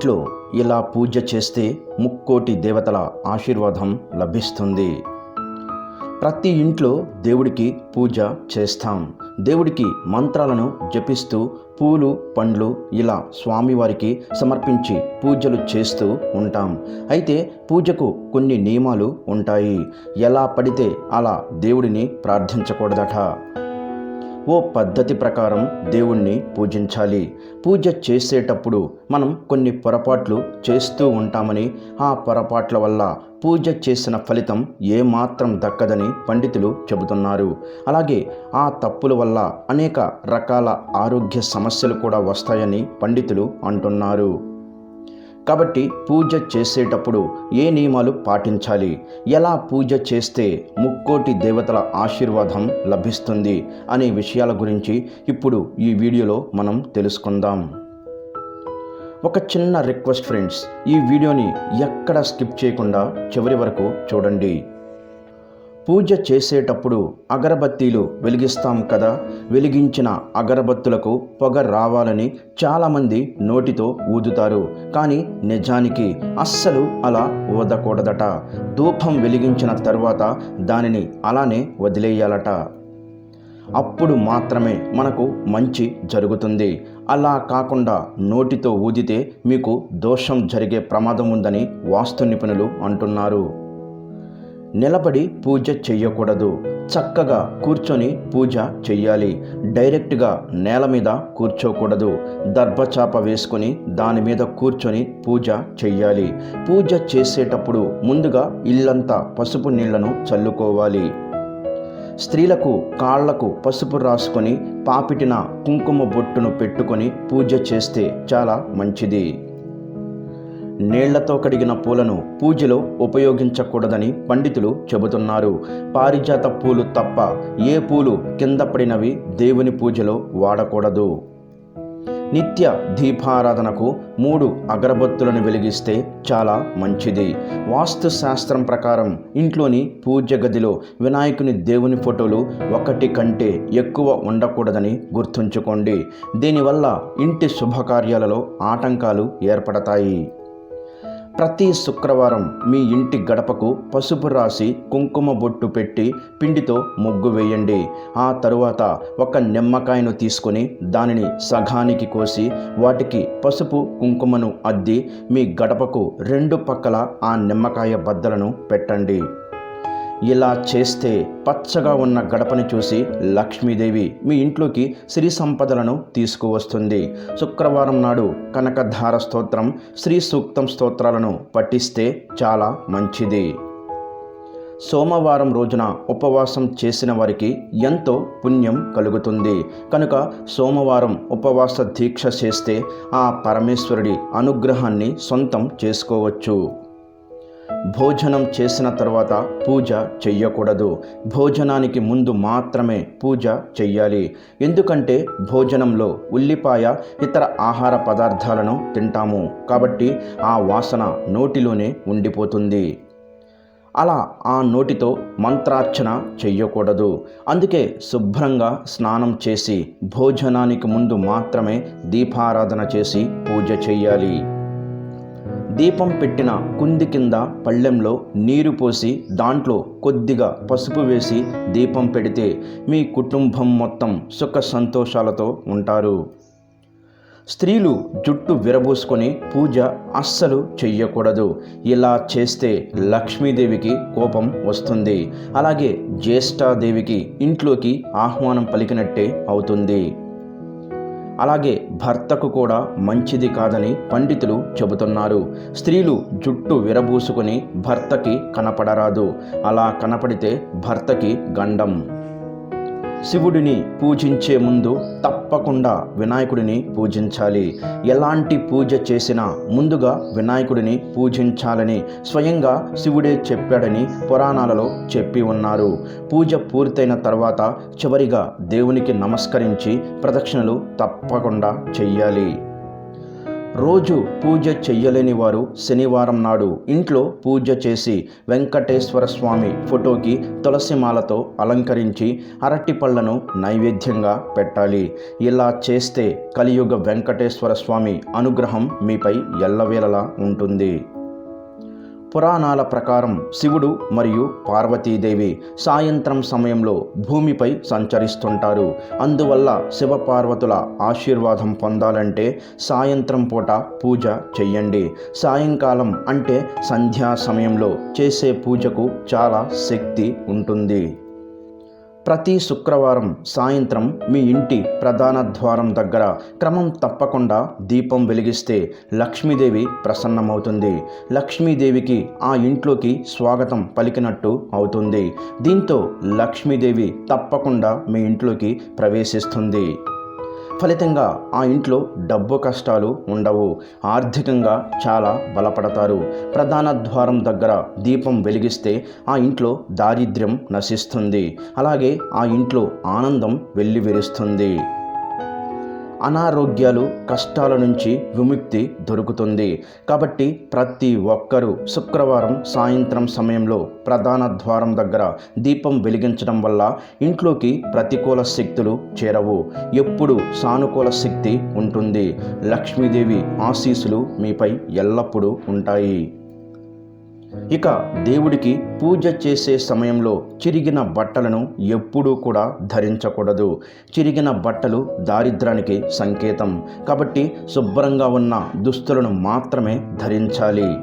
ఇంట్లో ఇలా పూజ చేస్తే ముక్కోటి దేవతల ఆశీర్వాదం లభిస్తుంది. ప్రతి ఇంట్లో దేవుడికి పూజ చేస్తాం. దేవుడికి మంత్రాలను జపిస్తూ పూలు పండ్లు ఇలా స్వామివారికి సమర్పించి పూజలు చేస్తూ ఉంటాం. అయితే పూజకు కొన్ని నియమాలు ఉంటాయి. ఎలా పడితే అలా దేవుడిని ప్రార్థించకూడదట. ఓ పద్ధతి ప్రకారం దేవుణ్ణి పూజించాలి. పూజ చేసేటప్పుడు మనం కొన్ని పొరపాట్లు చేస్తూ ఉంటామని ఆ పొరపాట్ల వల్ల పూజ చేసిన ఫలితం ఏమాత్రం దక్కదని పండితులు చెబుతున్నారు. అలాగే ఆ తప్పుల వల్ల అనేక రకాల ఆరోగ్య సమస్యలు కూడా వస్తాయని పండితులు అంటున్నారు. కాబట్టి పూజ చేసేటప్పుడు ఏ నియమాలు పాటించాలి? ఎలా పూజ చేస్తే ముక్కోటి దేవతల ఆశీర్వాదం లభిస్తుంది అనే విషయాల గురించి ఇప్పుడు ఈ వీడియోలో మనం తెలుసుకుందాం. ఒక చిన్న రిక్వెస్ట్ ఫ్రెండ్స్ ఈ వీడియోని ఎక్కడ స్కిప్ చేయకుండా చివరి వరకు చూడండి. పూజ చేసేటప్పుడు అగరబత్తీలు వెలిగిస్తాం కదా? వెలిగించిన అగరబత్తులకు పొగ రావాలని చాలామంది నోటితో ఊదుతారు. కానీ నిజానికి అస్సలు అలా ఊదకూడదట. ధూపం వెలిగించిన తర్వాత దానిని అలానే వదిలేయాలట. అప్పుడు మాత్రమే మనకు మంచి జరుగుతుంది. అలా కాకుండా నోటితో ఊదితే మీకు దోషం జరిగే ప్రమాదం ఉందని వాస్తు నిపుణులు అంటున్నారు. నిలబడి పూజ చెయ్యకూడదు. చక్కగా కూర్చొని పూజ చెయ్యాలి. డైరెక్ట్గా నేల మీద కూర్చోకూడదు. దర్భచాప వేసుకొని దాని మీద కూర్చొని పూజ చెయ్యాలి. పూజ చేసేటప్పుడు ముందుగా ఇల్లంతా పసుపు నీళ్ళను చల్లుకోవాలి. స్త్రీలకు కాళ్ళకు పసుపు రాసుకొని పాపిటిన కుంకుమ బొట్టును పెట్టుకొని పూజ చేస్తే చాలా మంచిది. నీళ్ళతో కడిగిన పూలను పూజలో ఉపయోగించకూడదని పండితులు చెబుతున్నారు. పారిజాత పూలు తప్ప ఏ పూలు కింద పడినవి దేవుని పూజలో వాడకూడదు. నిత్య దీపారాధనకు మూడు అగరబత్తులను వెలిగిస్తే చాలా మంచిది. వాస్తు శాస్త్రం ప్రకారం ఇంట్లోని పూజ గదిలో వినాయకుని దేవుని ఫోటోలు ఒకటి కంటే ఎక్కువ ఉండకూడదని గుర్తుంచుకోండి. దీనివల్ల ఇంటి శుభకార్యాలలో ఆటంకాలు ఏర్పడతాయి. ప్రతి శుక్రవారం మీ ఇంటి గడపకు పసుపు రాసి కుంకుమ బొట్టు పెట్టి పిండితో ముగ్గు వేయండి. ఆ తరువాత ఒక నిమ్మకాయను తీసుకొని దానిని సగానికి కోసి వాటికి పసుపు కుంకుమను అద్ది మీ గడపకు రెండు పక్కల ఆ నిమ్మకాయ బద్దలను పెట్టండి. ఇలా చేస్తే పచ్చగా ఉన్న గడపని చూసి లక్ష్మీదేవి మీ ఇంట్లోకి శ్రీ సంపదలను తీసుకువస్తుంది. శుక్రవారం నాడు కనకధార స్తోత్రం శ్రీ సూక్తం స్తోత్రాలను పఠిస్తే చాలా మంచిది. సోమవారం రోజున ఉపవాసం చేసిన వారికి ఎంతో పుణ్యం కలుగుతుంది. కనుక సోమవారం ఉపవాస దీక్ష చేస్తే ఆ పరమేశ్వరుడి అనుగ్రహాన్ని సొంతం చేసుకోవచ్చు. భోజనం చేసిన తర్వాత పూజ చెయ్యకూడదు. భోజనానికి ముందు మాత్రమే పూజ చెయ్యాలి. ఎందుకంటే భోజనంలో ఉల్లిపాయ ఇతర ఆహార పదార్థాలను తింటాము. కాబట్టి ఆ వాసన నోటిలోనే ఉండిపోతుంది. అలా ఆ నోటితో మంత్రార్చన చెయ్యకూడదు. అందుకే శుభ్రంగా స్నానం చేసి భోజనానికి ముందు మాత్రమే దీపారాధన చేసి పూజ చెయ్యాలి. దీపం పెట్టిన కుంది కింద పళ్ళెంలో నీరు పోసి దాంట్లో కొద్దిగా పసుపు వేసి దీపం పెడితే మీ కుటుంబం మొత్తం సుఖ సంతోషాలతో ఉంటారు. స్త్రీలు జుట్టు విరబోసుకొని పూజ అస్సలు చెయ్యకూడదు. ఇలా చేస్తే లక్ష్మీదేవికి కోపం వస్తుంది. అలాగే జ్యేష్ఠాదేవికి ఇంట్లోకి ఆహ్వానం పలికినట్టే అవుతుంది. అలాగే భర్తకు కూడా మంచిది కాదని పండితులు చెబుతున్నారు. స్త్రీలు జుట్టు విరబూసుకుని భర్తకి కనపడరాదు. అలా కనపడితే భర్తకి గండం. శివుడిని పూజించే ముందు తప్పకుండా వినాయకుడిని పూజించాలి. ఎలాంటి పూజ చేసినా ముందుగా వినాయకుడిని పూజించాలని స్వయంగా శివుడే చెప్పాడని పురాణాలలో చెప్పి ఉన్నారు. పూజ పూర్తయిన తర్వాత చివరిగా దేవునికి నమస్కరించి ప్రదక్షిణలు తప్పకుండా చెయ్యాలి. రోజు పూజ చెయ్యలేని వారు శనివారం నాడు ఇంట్లో పూజ చేసి వెంకటేశ్వర స్వామి ఫోటోకి తులసిమాలతో అలంకరించి అరటి పళ్ళను నైవేద్యంగా పెట్టాలి. ఇలా చేస్తే కలియుగ వెంకటేశ్వర స్వామి అనుగ్రహం మీపై ఎల్లవేళలా ఉంటుంది. పురాణాల ప్రకారం శివుడు మరియు పార్వతీదేవి సాయంత్రం సమయంలో భూమిపై సంచరిస్తుంటారు. అందువల్ల శివపార్వతుల ఆశీర్వాదం పొందాలంటే సాయంత్రం పూట పూజ చెయ్యండి. సాయంకాలం అంటే సంధ్యా సమయంలో చేసే పూజకు చాలా శక్తి ఉంటుంది. ప్రతి శుక్రవారం సాయంత్రం మీ ఇంటి ప్రధాన ద్వారం దగ్గర క్రమం తప్పకుండా దీపం వెలిగిస్తే లక్ష్మీదేవి ప్రసన్నమవుతుంది. లక్ష్మీదేవికి ఆ ఇంట్లోకి స్వాగతం పలికినట్టు అవుతుంది. దీంతో లక్ష్మీదేవి తప్పకుండా మీ ఇంట్లోకి ప్రవేశిస్తుంది. ఫలితంగా ఆ ఇంట్లో డబ్బు కష్టాలు ఉండవు. ఆర్థికంగా చాలా బలపడతారు. ప్రధాన ద్వారం దగ్గర దీపం వెలిగిస్తే ఆ ఇంట్లో దారిద్ర్యం నశిస్తుంది. అలాగే ఆ ఇంట్లో ఆనందం వెల్లివిరుస్తుంది. అనారోగ్యాలు కష్టాల నుంచి విముక్తి దొరుకుతుంది. కాబట్టి ప్రతి ఒక్కరూ శుక్రవారం సాయంత్రం సమయంలో ప్రధాన ద్వారం దగ్గర దీపం వెలిగించడం వల్ల ఇంట్లోకి ప్రతికూల శక్తులు చేరవు. ఎప్పుడు సానుకూల శక్తి ఉంటుంది. లక్ష్మీదేవి ఆశీస్సులు మీపై ఎల్లప్పుడూ ఉంటాయి. ఇక దేవుడికి పూజ చేసే సమయంలో చిరిగిన బట్టలను ఎప్పుడూ కూడా ధరించకూడదు. చిరిగిన బట్టలు దారిద్రానికి సంకేతం. కాబట్టి శుభ్రంగా ఉన్న దుస్తులను మాత్రమే ధరించాలి.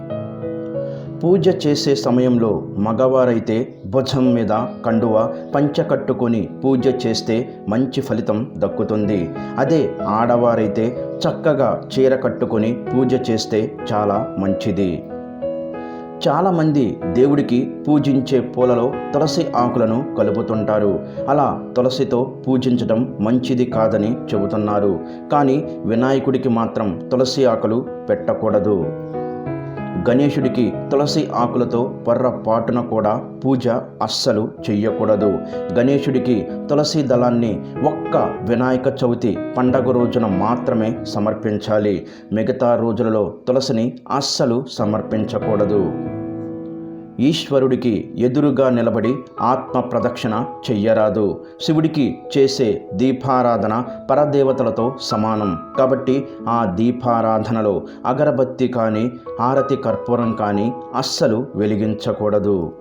పూజ చేసే సమయంలో మగవారైతే భుజం మీద కండువ పంచ కట్టుకొని పూజ చేస్తే మంచి ఫలితం దక్కుతుంది. అదే ఆడవారైతే చక్కగా చీర కట్టుకొని పూజ చేస్తే చాలా మంచిది. చాలామంది దేవుడికి పూజించే పూలలో తులసి ఆకులను కలుపుతుంటారు. అలా తులసితో పూజించడం మంచిది కాదని చెబుతున్నారు. కానీ వినాయకుడికి మాత్రం తులసి ఆకులు పెట్టకూడదు. గణేశుడికి తులసి ఆకులతో పొర్రపాటున కూడా పూజ అస్సలు చెయ్యకూడదు. గణేశుడికి తులసి దళాన్ని ఒక్క వినాయక చవితి పండగ రోజున మాత్రమే సమర్పించాలి. మిగతా రోజులలో తులసిని అస్సలు సమర్పించకూడదు. ఈశ్వరుడికి ఎదురుగా నిలబడి ఆత్మ ప్రదక్షిణ చెయ్యరాదు. శివుడికి చేసే దీపారాధన పరదేవతలతో సమానం. కాబట్టి ఆ దీపారాధనలో అగరబత్తి కానీ ఆరతి కర్పూరం కానీ అస్సలు వెలిగించకూడదు.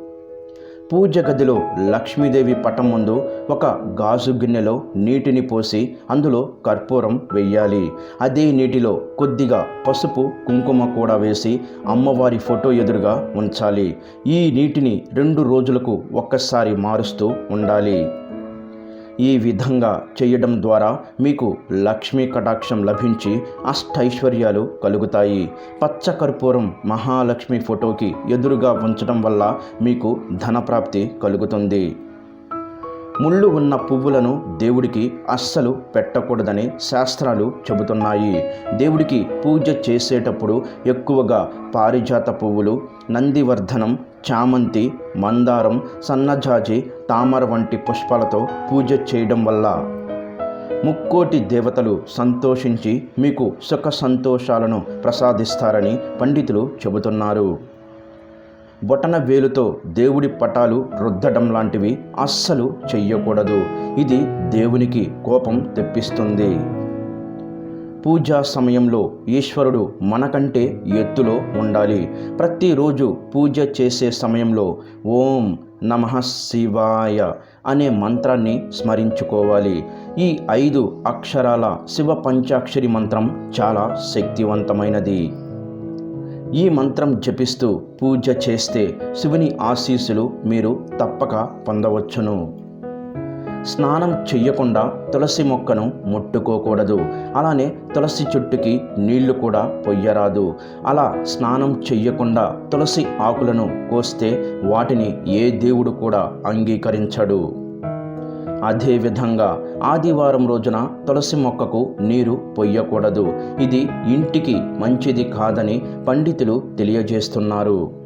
పూజ గదిలో లక్ష్మీదేవి పటం ముందు ఒక గాజు గిన్నెలో నీటిని పోసి అందులో కర్పూరం వెయ్యాలి. అదే నీటిలో కొద్దిగా పసుపు కుంకుమ కూడా వేసి అమ్మవారి ఫోటో ఎదురుగా ఉంచాలి. ఈ నీటిని రెండు రోజులకు ఒక్కసారి మారుస్తూ ఉండాలి. ఈ విధంగా చేయడం ద్వారా మీకు లక్ష్మీ కటాక్షం లభించి అష్టైశ్వర్యాలు కలుగుతాయి. పచ్చ కర్పూరం మహాలక్ష్మి ఫోటోకి ఎదురుగా ఉంచడం వల్ల మీకు ధనప్రాప్తి కలుగుతుంది. ముళ్ళు ఉన్న పువ్వులను దేవుడికి అస్సలు పెట్టకూడదని శాస్త్రాలు చెబుతున్నాయి. దేవుడికి పూజ చేసేటప్పుడు ఎక్కువగా పారిజాత పువ్వులు నందివర్ధనం చామంతి మందారం సన్నజాజి తామర వంటి పుష్పాలతో పూజ చేయడం వల్ల ముక్కోటి దేవతలు సంతోషించి మీకు సుఖ సంతోషాలను ప్రసాదిస్తారని పండితులు చెబుతున్నారు. బొటన వేలుతో దేవుడి పటాలు రుద్దడం లాంటివి అస్సలు చెయ్యకూడదు. ఇది దేవునికి కోపం తెప్పిస్తుంది. పూజా సమయంలో ఈశ్వరుడు మనకంటే ఎత్తులో ఉండాలి. ప్రతిరోజు పూజ చేసే సమయంలో ఓం నమ శివాయ అనే మంత్రాన్ని స్మరించుకోవాలి. ఈ ఐదు అక్షరాల శివ పంచాక్షరి మంత్రం చాలా శక్తివంతమైనది. ఈ మంత్రం జపిస్తూ పూజ చేస్తే శివుని ఆశీస్సులు మీరు తప్పక పొందవచ్చును. స్నానం చెయ్యకుండా తులసి మొక్కను ముట్టుకోకూడదు. అలానే తులసి చెట్టుకి నీళ్ళు కూడా పొయ్యరాదు. అలా స్నానం చెయ్యకుండా తులసి ఆకులను కోస్తే వాటిని ఏ దేవుడు కూడా అంగీకరించడు. అదేవిధంగా ఆదివారం రోజున తులసి మొక్కకు నీరు పొయ్యకూడదు. ఇది ఇంటికి మంచిది కాదని పండితులు తెలియజేస్తున్నారు.